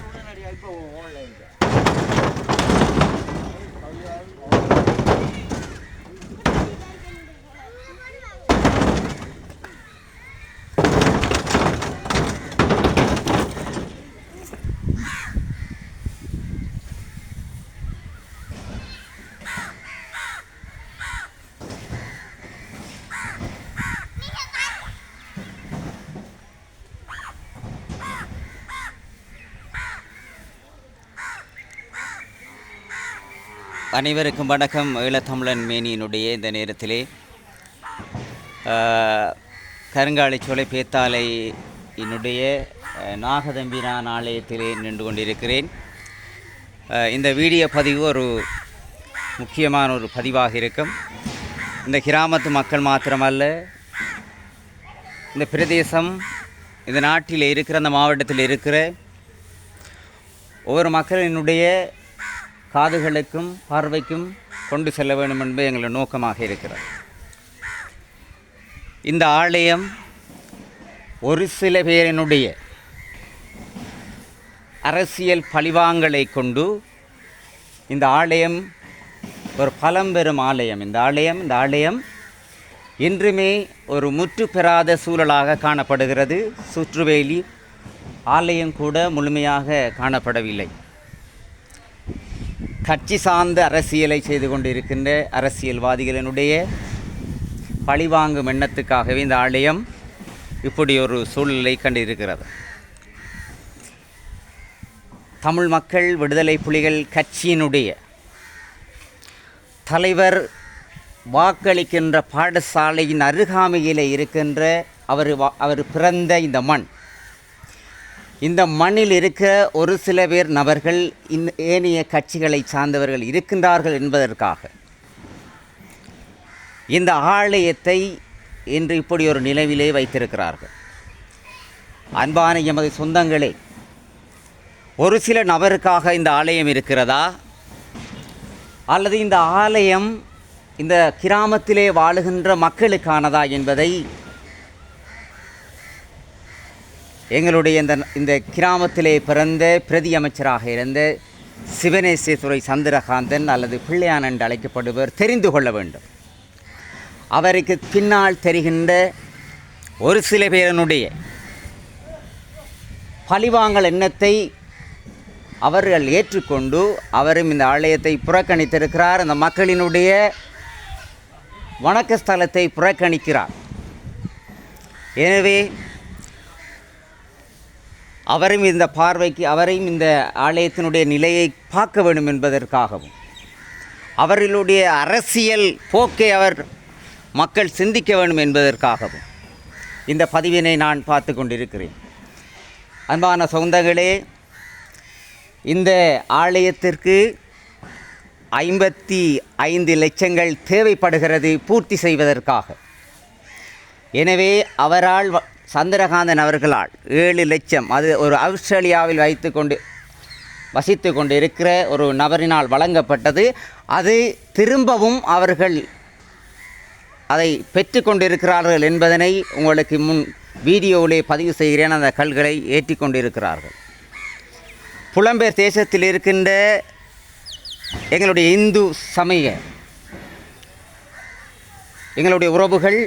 உடனடியாக இப்போ ஆன்லைன் அனைவருக்கும் வணக்கம். ஈழத்தமிழன் மேனியினுடைய இந்த நேரத்திலே கருங்காலைச்சோலை கருங்காலிச்சோலை பேத்தாலை நாகதம்பிரான் ஆலயத்திலே நின்று கொண்டிருக்கிறேன். இந்த வீடியோ பதிவு ஒரு முக்கியமான ஒரு பதிவாக இருக்கும். இந்த கிராமத்து மக்கள் மாத்திரமல்ல இந்த பிரதேசம் இந்த நாட்டில் இருக்கிற அந்த மாவட்டத்தில் இருக்கிற ஒவ்வொரு மக்களினுடைய காதுகளுக்கும் பார்வைக்கும் கொண்டு செல்ல வேண்டும் என்பது எங்களுடைய நோக்கமாக இருக்கிறது. இந்த ஆலயம் ஒரு சில பேரினுடைய அரசியல் பழிவாங்களை கொண்டு இந்த ஆலயம் ஒரு பழம்பெரும் ஆலயம். இந்த ஆலயம் இந்த ஆலயம் இன்றுமே ஒரு முற்று பெறாத சூழலாக காணப்படுகிறது. சுற்றுவேலி ஆலயம் கூட முழுமையாக காணப்படவில்லை. கட்சி சார்ந்த அரசியலை செய்து கொண்டிருக்கின்ற அரசியல்வாதிகளினுடைய பழிவாங்கும் எண்ணத்துக்காகவே இந்த ஆலயம் இப்படி ஒரு சூழ்நிலை கண்டிருக்கிறது. தமிழ் மக்கள் விடுதலை புலிகள் கட்சியினுடைய தலைவர் வாக்களிக்கின்ற பாடசாலையின் அருகாமையில் இருக்கின்ற அவர் வா- அவர் பிறந்த இந்த மண் இந்த மண்ணில் இருக்க ஒரு சில பேர் நபர்கள் இந்த ஏனைய கட்சிகளை சார்ந்தவர்கள் இருக்கின்றார்கள் என்பதற்காக. இந்த ஆலயத்தை இன்று இப்படி ஒரு நிலவிலே வைத்திருக்கிறார்கள். அன்பான எமது சொந்தங்களே ஒரு சில நபருக்காக இந்த ஆலயம் இருக்கிறதா? அல்லது இந்த ஆலயம் இந்த கிராமத்திலே வாழுகின்ற மக்களுக்கானதா என்பதை எங்களுடைய இந்த இந்த கிராமத்திலே பிறந்த பிரதி அமைச்சராக இருந்த சிவனேசேதுரை சந்திரகாந்தன் அல்லது பிள்ளையான் என்று அழைக்கப்படுவர் தெரிந்து கொள்ள வேண்டும். அவருக்கு பின்னால் தெரிகின்ற ஒரு சில பேரனுடைய பழிவாங்கல் எண்ணத்தை அவர்கள் ஏற்றுக்கொண்டு அவரும் இந்த ஆலயத்தை புறக்கணித்திருக்கிறார். அந்த மக்களினுடைய வணக்க ஸ்தலத்தை புறக்கணிக்கிறார். எனவே அவரும் இந்த பார்வைக்கு அவரையும் இந்த ஆலயத்தினுடைய நிலையை பார்க்க வேண்டும் என்பதற்காகவும். அவர்களுடைய அரசியல் போக்கை அவர் மக்கள் சிந்திக்க வேண்டும் என்பதற்காகவும் இந்த பதிவினை நான் பார்த்து கொண்டிருக்கிறேன். அன்பான சொந்தங்களே இந்த ஆலயத்திற்கு ஐம்பத்தி ஐந்து லட்சங்கள் தேவைப்படுகிறது பூர்த்தி செய்வதற்காக. எனவே அவரால் வ- சந்திரகாந்தன் அவர்களால் ஏழு லட்சம். அது ஒரு ஆஸ்திரேலியாவில் வைத்து கொண்டு வசித்து கொண்டு இருக்கிற ஒரு நபரினால் வழங்கப்பட்டது. அது திரும்பவும் அவர்கள் அதை பெற்று கொண்டிருக்கிறார்கள் என்பதனை உங்களுக்கு முன் வீடியோவிலே பதிவு செய்கிறேன். அந்த கல்களை ஏற்றி கொண்டிருக்கிறார்கள் புலம்பெயர் தேசத்தில் இருக்கின்ற எங்களுடைய இந்து சமய எங்களுடைய உறவுகள்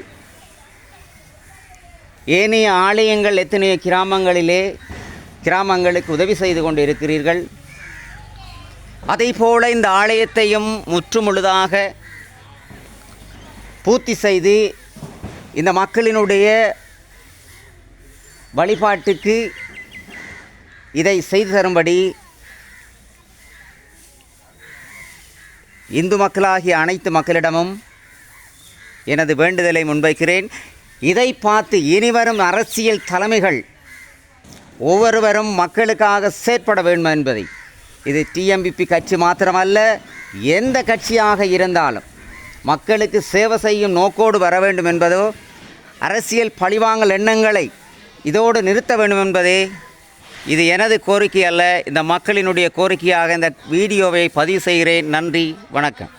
ஏனைய ஆலயங்கள் எத்தனையோ கிராமங்களிலே கிராமங்களுக்கு உதவி செய்து கொண்டு இருக்கிறீர்கள் போல இந்த ஆலயத்தையும் முற்றுமுழுதாக பூர்த்தி செய்து இந்த மக்களினுடைய வழிபாட்டுக்கு இதை செய்து தரும்படி இந்து மக்களாகிய அனைத்து மக்களிடமும் எனது வேண்டுதலை முன்வைக்கிறேன். இதை பார்த்து இனிவரும் அரசியல் தலைமைகள் ஒவ்வொருவரும் மக்களுக்காக செயற்பட வேண்டும் என்பதை. இது டிஎம்பிபி கட்சி மாத்திரமல்ல எந்த கட்சியாக இருந்தாலும் மக்களுக்கு சேவை செய்யும் நோக்கோடு வர வேண்டும் என்பதோ அரசியல் பழிவாங்கல் எண்ணங்களை இதோடு நிறுத்த வேண்டும் என்பதே இது எனது கோரிக்கை அல்ல. இந்த மக்களினுடைய கோரிக்கையாக இந்த வீடியோவை பதிவு செய்கிறேன். நன்றி வணக்கம்.